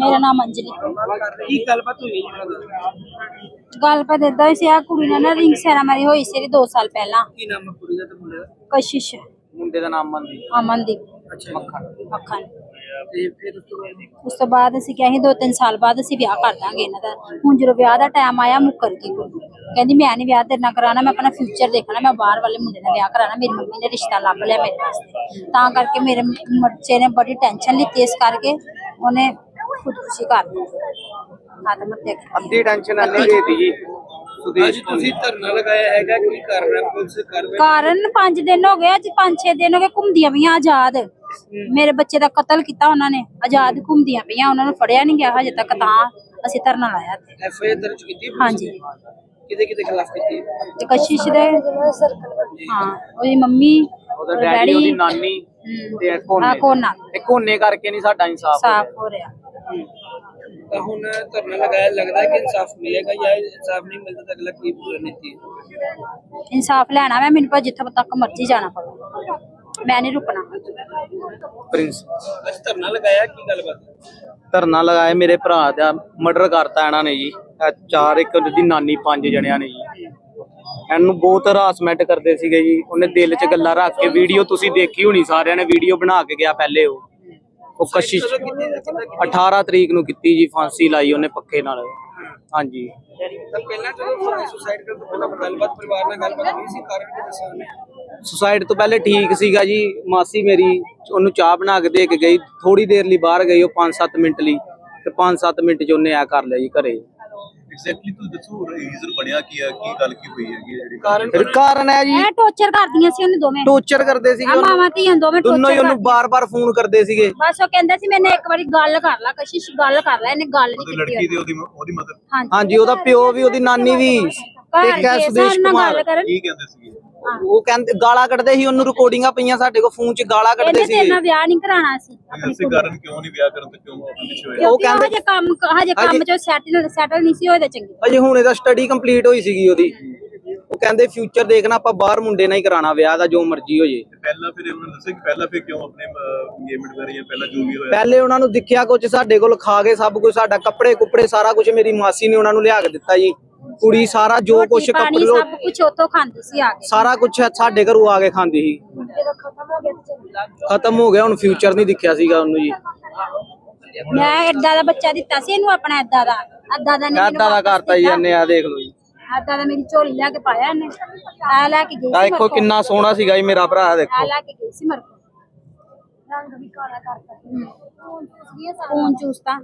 ਮੇਰਾ ਨਾਮ ਅੰਜਲੀ। ਕੀ ਗੱਲਬਾਤ ਹੋਈ ਹੈ ਜੀ ਉਹਨਾਂ ਦਾ ਗੱਲ ਪਾ ਦਿੰਦਾ ਹੋਈ ਸੀ ਆ ਕੁੜੀ ਨਾਲ ਨਾ ਰਿੰਗ ਸੈਰਾਮਨੀ ਹੋਈ ਸੀ 2 ਸਾਲ ਪਹਿਲਾਂ। ਕੀ ਨਾਮ ਹੈ ਕੁੜੀ ਦਾ ਤੇ ਮੁੰਡੇ ਦਾ? ਕਸ਼ਿਸ਼। ਮੁੰਡੇ ਦਾ ਨਾਮ ਮਨਦੀਪ। ਅਮਨਦੀਪ ਅੱਛਾ ਮੱਖਣ। ਤੇ ਫਿਰ ਉਸ ਤੋਂ ਬਾਅਦ? ਉਸ ਤੋਂ ਬਾਅਦ ਅਸੀਂ ਕਿਹਾ ਸੀ ਦੋ ਤਿੰਨ ਸਾਲ ਬਾਅਦ ਅਸੀਂ ਵਿਆਹ ਕਰ ਦਾਂਗੇ ਇਹਨਾਂ ਦਾ। ਹੁਣ ਜਦੋਂ ਵਿਆਹ ਦਾ ਟਾਈਮ ਆਇਆ ਮੁੱਕਰ ਗਈ ਕੁੜੀ। ਕਹਿੰਦੀ ਮੈਂ ਨਹੀਂ ਵਿਆਹ ਤੇਰੇ ਨਾਲ ਕਰਾਉਣਾ ਮੈਂ ਆਪਣਾ ਫਿਊਚਰ ਦੇਖਣਾ ਮੈਂ ਬਾਹਰ ਵਾਲੇ ਮੁੰਡੇ ਨਾਲ ਵਿਆਹ ਕਰਾਉਣਾ ਮੇਰੀ ਮੰਮੀ ਨੇ ਰਿਸ਼ਤਾ ਲੱਭ ਲਿਆ ਮੇਰੇ ਵਾਸਤੇ। ਤਾਂ ਕਰਕੇ ਮੇਰੇ ਬੱਚੇ ਨੇ ਬੜੀ ਟੈਨਸ਼ਨ ਲਿੱਤੀ ਇਸ ਕਰਕੇ। ਉਹਨੇ ਖੁਦਕੁਸ਼ੀ ਕਰ ਦਿੱਤੀ ਆਤਮ ਹੱਤਿਆ ਕੀਤੀ ਅੱਧੀ ਟੈਨਸ਼ਨ ਅੰਨੇ ਦੇਤੀ ਜੀ। ਸੁਦੇਸ਼ ਤੁਸੀਂ ਧਰਨਾ ਲਗਾਇਆ ਹੈਗਾ ਕੀ ਕਰ ਰਿਹਾ ਪੁਲਿਸ ਕਾਰਨ 5 ਦਿਨ ਹੋ ਗਏ ਅੱਜ 5-6 ਦਿਨ ਹੋ ਗਏ ਘੁੰਮਦੀਆਂ ਪਈਆਂ ਆਜ਼ਾਦ। ਮੇਰੇ ਬੱਚੇ ਦਾ ਕਤਲ ਕੀਤਾ ਉਹਨਾਂ ਨੇ ਆਜ਼ਾਦ ਘੁੰਮਦੀਆਂ ਪਈਆਂ ਉਹਨਾਂ ਨੂੰ ਫੜਿਆ ਨਹੀਂ ਗਿਆ ਹਜੇ ਤੱਕ ਤਾਂ ਅਸੀਂ ਧਰਨਾ ਲਾਇਆ ਤੇ ਐਫ ਆਈ ਆਰ ਦਰਜ ਕੀਤੀ ਪੁਲਿਸ ਹਾਂਜੀ। ਨੇ? ਕਿਹਦੇ ਕਿਹਦੇ ਖਿਲਾਫ ਕੀਤੀ ਤੇ ਕਸ਼ਿਸ਼ ਦੇ। ਹਾਂ ਉਹਦੀ ਮੰਮੀ ਉਹਦਾ ਡੈਡੀ ਉਹਦੀ ਨਾਨੀ ਤੇ ਕੋਨੇ। ਕੋਨਾ। ਇਹ ਕੋਨੇ ਕਰਕੇ ਨਹੀਂ ਸਾਡਾ ਇਨਸਾਫ ਸਾਫ਼ ਹੋ ਰਿਹਾ। ਤਾਂ ਹੁਣ ਧਰਨਾ ਲਗਾਇਆ ਲੱਗਦਾ ਕਿ ਇਨਸਾਫ ਮਿਲੇਗਾ ਜਾਂ ਇਨਸਾਫ ਨਹੀਂ ਮਿਲਦਾ ਤਾਂ ਅਗਲਾ ਕੀ ਰਣਨੀਤੀ ਹੈ? ਇਨਸਾਫ ਲੈਣਾ ਮੈਂ ਮੈਨੂੰ ਭਾਵੇਂ ਜਿੱਥੇ ਤੱਕ ਮਰਜ਼ੀ ਜਾਣਾ ਪਵੇ। ਮੈਂ ਨਹੀਂ ਰੁਕਣਾ। ਪ੍ਰਿੰਸ। ਅੱਜ ਧਰਨਾ ਲਗਾਇਆ ਕੀ ਗੱਲਬਾਤ? ਧਰਨਾ ਲਗਾਏ ਮੇਰੇ ਭਰਾ ਦਾ ਮਰਡਰ ਕਰਤਾ ਇਹਨਾਂ ਨੇ ਜੀ। ਇਹ ਚਾਰ ਇੱਕ ਦੀ ਨਾਨੀ ਪੰਜ ਜਣਿਆਂ ਨੇ ਜੀ। ਇਹਨੂੰ ਬਹੁਤ ਹਰਾਸਮੈਂਟ ਕਰਦੇ ਸੀਗੇ ਜੀ। ਉਹਨੇ ਦਿਲ 'ਚ ਗੱਲਾਂ ਰੱਖ ਕੇ ਵੀਡੀਓ ਤੁਸੀਂ ਦੇਖੀ ਹੋਣੀ ਸਾਰਿਆਂ ਨੇ ਵੀਡੀਓ ਬਣਾ ਕੇ ਗਿਆ ਪਹਿਲੇ ਉਹ। ਉਹ ਕਸ਼ਿਸ਼ ਕਦੋਂ ਕੀਤੀ ਹੈ? ਕਿੱਦਾਂ ਕੀਤੀ? 18 ਤਰੀਕ ਨੂੰ ਕੀਤੀ ਜੀ ਫਾਂਸੀ ਲਾਈ ਉਹਨੇ ਪੱਕੇ ਨਾਲ ਹਾਂਜੀ ਤਾਂ ਪਹਿਲਾਂ ਜਦੋਂ ਸੁਸਾਈਡ ਕਰਨ ਤੋਂ ਪਹਿਲਾਂ ਗੱਲਬਾਤ ਪਰਿਵਾਰ ਨਾਲ ਗੱਲਬਾਤ ਹੋਈ ਸੀ ਕਾਰਨ ਕੀ ਦੱਸਿਆ ਉਹਨੇ ਸੁਸਾਈਡ ਤੋਂ ਪਹਿਲੇ ਠੀਕ ਸੀਗਾ ਜੀ ਮਾਸੀ ਮੇਰੀ ਉਹਨੂੰ ਚਾਹ ਬਣਾ ਕੇ ਦੇ ਕੇ ਗਈ ਥੋੜੀ ਦੇਰ ਲਈ ਬਾਹਰ ਗਈ ਉਹ 5-7 ਮਿੰਟ ਲਈ ਤੇ 5-7 ਮਿੰਟ 'ਚ ਉਹਨੇ ਆ ਕਰ ਲਿਆ ਜੀ ਘਰੇ ਐਗਜ਼ੈਕਟਲੀ ਤੁਸੀਂ ਦੱਸੋ ਰੀਜ਼ਨ ਬਣਿਆ ਕੀ ਹੈ ਕੀ ਗੱਲ ਕੀ ਹੋਈ ਹੈਗੀ ਹੈ ਜਿਹੜੀ ਕਾਰਨ ਹੈ? ਜੀ। ਇਹ ਟੌਰਚਰ ਕਰਦੀਆਂ ਸੀ ਉਹਨੇ ਦੋਵੇਂ। ਟੋਰਚਰ ਕਰਦੇ ਸੀਗੇ ਆ ਉਹਨੂੰ। ਮਾਵਾਂ ਧੀਆਂ ਦੋਵੇਂ ਦੋਨੋਂ ਹੀ ਟੌਰਚਰ ਉਹਨੂੰ ਬਾਰ-ਬਾਰ ਫੋਨ ਕਰਦੇ ਸੀਗੇ। ਬਸ ਉਹ ਕਹਿੰਦਾ ਸੀ ਮੈਨੇ ਇੱਕ ਵਾਰੀ ਗੱਲ ਕਰ ਲਾ ਕਸ਼ਿਸ਼ ਗੱਲ ਕਰ ਲੈ ਇਹਨੇ ਗੱਲ ਨਹੀਂ ਕੀਤੀ ਲੜਕੀ ਤੇ ਉਹਦੀ। ਉਹਦੀ ਮਦਰ। ਹਾਂਜੀ। ਉਹਦਾ ਪਿਓ ਵੀ ਉਹਦੀ ਨਾਨੀ ਵੀ। ਘਰ ਤੇ ਕੈ ਕੇ ਸੁਦੇਸ਼ ਨਾਲ ਕੁਮਾਰ। ਗੱਲ ਕਰਨ ਕੀ ਕਹਿੰਦੇ ਸੀਗੇ? ਉਹ ਕਹਿੰਦੇ ਗਾਲਾਂ ਕੱਢਦੇ ਸੀ ਉਹਨੂੰ ਰਿਕਾਰਡਿੰਗਾਂ ਪਈਆਂ ਸਾਡੇ ਕੋਲ ਫੋਨ 'ਚ ਗਾਲਾਂ ਕੱਢਦੇ ਇਹਨੇ ਸੀਗੇ। ਨਾਲ ਵਿਆਹ ਨਹੀਂ ਕਰਾਉਣਾ ਸੀ। ਐਸੇ ਕਾਰਨ ਕਿਉਂ ਨਹੀਂ ਵਿਆਹ ਕਰਨ ਤੇ ਕਿਉਂ ਆਪਣੇ ਪਿੱਛੇ ਹੋਇਆ? ਕਿਉਂਕਿ ਉਹ ਕਹਿੰਦੇ- ਹਜੇ ਕੰਮ ਹਜੇ ਕੰਮ ਚੋਂ ਸੈਟਲ ਸੈਟਲ ਨਹੀਂ ਸੀ ਹੋਏ ਤੇ ਚੰਗੀ ਅਜੇ ਹੁਣ ਇਹਦਾ ਸਟੱਡੀ ਕੰਪਲੀਟ ਹੋਈ ਸੀਗੀ ਉਹਦੀ। ਉਹ ਕਹਿੰਦੇ ਫਿਊਚਰ ਦੇਖਣਾ ਆਪਾਂ ਬਾਹਰ ਮੁੰਡੇ ਨਾਲ ਹੀ ਕਰਾਣਾ ਵਿਆਹ ਦਾ ਜੋ ਮਰਜ਼ੀ ਹੋ ਜੇ। ਪਹਿਲਾਂ ਫਿਰ ਉਹਨਾਂ ਨੇ ਦੱਸਿਆ ਕਿ ਪਹਿਲਾਂ ਫਿਰ ਕਿਉਂ ਆਪਣੇ ਇੰਗੇਜਮੈਂਟ ਕਰ ਰਹੀ ਹੈ ਪਹਿਲਾਂ ਜੋ ਵੀ ਹੋਇਆ? ਪਹਿਲੇ ਉਹਨਾਂ ਨੂੰ ਦਿਖਿਆ ਕੁਝ ਸਾਡੇ ਕੋਲ ਖਾ ਕੇ ਸਭ ਕੁਝ ਸਾਡਾ ਕੱਪੜੇ ਕੁੱਪੜੇ ਸਾਰਾ ਕੁਝ ਮੇਰੀ ਮਾਸੀ ਨੇ ਉਹਨਾਂ ਨੂੰ ਲਿਆ ਕੇ ਦਿੱਤਾ ਜੀ। ਕੁੜੀ ਸਾਰਾ ਜੋ ਕੁਝ ਪਾਣੀ ਕੱਪੜੇ ਸਭ ਕੁਝ ਉਤੋਂ ਖਾਂਦੀ ਸੀ ਆ ਕੇ। ਸਾਰਾ ਕੁਝ ਸਾਡੇ ਘਰੋਂ ਆ ਕੇ ਖਾਂਦੀ ਸੀ। ਜਦੋਂ ਖਤਮ ਹੋ ਗਿਆ ਤੇ ਚੰਗੀ ਖਤਮ ਹੋ ਗਿਆ ਹੁਣ ਫਿਊਚਰ ਨਹੀਂ ਦਿਖਿਆ ਸੀਗਾ ਉਹਨੂੰ ਜੀ। ਮੈਂ ਏਦਾਂ ਦਾ ਬੱਚਾ ਦਿੱਤਾ ਸੀ ਇਹਨੂੰ ਆਪਣਾ ਏਦਾਂ ਦਾ। ਏਦਾਂ ਦਾ ਨਹੀਂ ਏਦਾਂ ਦਾ ਕਰਤਾ ਜੀ ਇਹਨੇ ਆ ਦੇਖ ਲਓ ਜੀ। ਏਦਾਂ ਦਾ ਮੇਰੀ ਝੋਲੀ ਲੈ ਕੇ ਪਾਇਆ ਇਹਨੇ। ਆ ਲੈ ਕੇ ਗਈ ਸੀ ਦੇਖੋ ਕਿੰਨਾ ਸੋਹਣਾ ਸੀਗਾ ਜੀ ਮੇਰਾ ਭਰਾ ਕੋਲ। ਆ ਦੇਖੋ ਲੈ ਕੇ ਗਈ ਸੀ ਮੇਰੇ ਕੋਲ। ਰੰਗ ਵੀ ਕਾਲਾ ਕਰਤਾ ਫੋਨ ਚੂਸਤਾ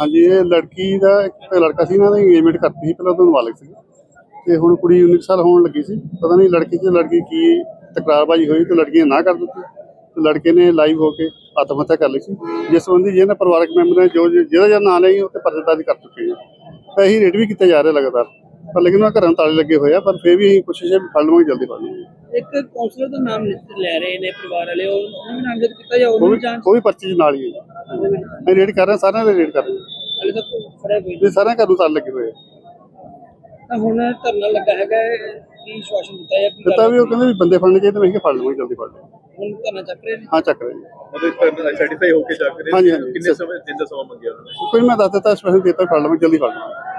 ਹਾਂਜੀ, ਇਹ ਲੜਕੀ ਦਾ ਇੱਕ ਤਾਂ ਲੜਕਾ ਸੀ, ਇਹਨਾਂ ਨੇ ਇੰਗੇਜਮੈਂਟ ਕਰਤੀ ਸੀ, ਪਹਿਲਾਂ ਉਹ ਮਾਲਕ ਸੀ ਤੇ ਹੁਣ ਕੁੜੀ 19 ਸਾਲ ਹੋਣ ਲੱਗੀ ਸੀ, ਪਤਾ ਨਹੀਂ ਲੜਕੀ ਤੇ ਲੜਕੀ ਕੀ ਤਕਰਾਰਬਾਜ਼ੀ ਹੋਈ, ਤੇ ਲੜਕੀ ਨੇ ਨਾ ਕਰ ਦਿੱਤੀ। ਤੇ ਲੜਕੇ ਨੇ ਲਾਈਵ ਹੋ ਕੇ ਆਤਮ ਹੱਤਿਆ ਕਰ ਲਈ ਸੀ। ਜਿਸ ਸੰਬੰਧੀ ਜਿਹਨਾਂ ਪਰਿਵਾਰਕ ਮੈਂਬਰ ਨੇ ਜੋ ਜਿਹਦਾ ਜਿਹਦਾ ਨਾਂ ਲਈ ਉਹ ਤੇ ਪਰਚਾ ਕਰ ਚੁੱਕੇ ਹਾਂ ਤਾਂ ਇਹੀ ਰੇਟ ਵੀ ਕੀਤੇ ਜਾ ਰਹੇ ਲਗਾਤਾਰ। ਪਰ ਲੇਕਿਨ ਉਹ ਘਰਾਂ ਤਾਲੇ ਲੱਗੇ ਹੋਏ ਆ ਪਰ ਫਿਰ ਵੀ ਅਸੀਂ ਕੋਸ਼ਿਸ਼ ਹੈ ਵੀ ਫੜ ਲਵਾਂਗੇ ਜਲਦੀ ਫੜ ਲਵਾਂਗੇ ਇੱਕ ਕਾਉਂਸਲਰ ਦਾ ਨਾਮ ਲਿਖ- ਲੈ ਰਹੇ ਨੇ ਪਰਿਵਾਰ ਵਾਲੇ ਉਹ ਉਹਨੂੰ ਵੀ ਨਾਮਜ਼ਦ ਕੀਤਾ ਜਾਂ ਉਹ ਉਹਨੂੰ ਵੀ ਵੀ ਜਾਣ ਉਹ ਵੀ ਪਰਚੇ 'ਚ ਨਾਲ ਹੀ ਹੈ। ਅਸੀਂ ਰੇਟ ਕਰ ਰਹੇ ਹਾਂ ਸਾਰਿਆਂ ਦੇ ਰੇਟ ਕਰ ਰਹੇ। ਹਾਂ ਹਲੇ ਤੱਕ ਫੜਿਆ ਕੋਈ ਨਹੀਂ। ਸਾਰਿਆਂ ਘਰ ਨੂੰ ਤਾਲੇ ਲੱਗੇ ਹੋਏ ਆ। ਤਾਂ ਹੁਣ ਧਰਨਾ ਲੱਗਾ ਹੈਗਾ ਹੈ, ਕੀ ਸ਼ਵਾਸ਼ਨ ਦਿੱਤਾ ਜਾਂ ਕੀ ਦਿੱਤਾ ਵੀ ਉਹ ਕਹਿੰਦੇ ਵੀ ਬੰਦੇ ਫੜਨੇ ਚਾਹੀਦੇ ਮੈਂ ਕਿਹਾ ਫੜ ਲਵਾਂਗੇ ਜਲਦੀ ਫੜ ਲਵਾਂਗੇ। ਹੁਣ ਧਰਨਾ ਚੱਕ ਰਹੇ ਨੇ? ਹਾਂ ਚੱਕ ਰਹੇ ਜੀ ਮਤਲਬ ਸੈਟੀਸਫਾਈ ਹੋ ਕੇ ਜਾ ਕੇ ਹਾਂਜੀ, ਹਾਂਜੀ। ਕਿੰਨੇ ਸਮੇਂ ਦਿਨ ਦਾ ਸਮਾਂ ਮੰਗਿਆ ਉਹਨਾਂ ਨੇ? ਕੋਈ ਮੈਂ ਦੱਸ ਦਿੱਤਾ ਸਪੈਸ਼ਲ ਦਿੱਤਾ ਫੜ ਲਵਾਂਗੇ ਜਲਦੀ ਫੜ ਲਵਾਂਗੇ।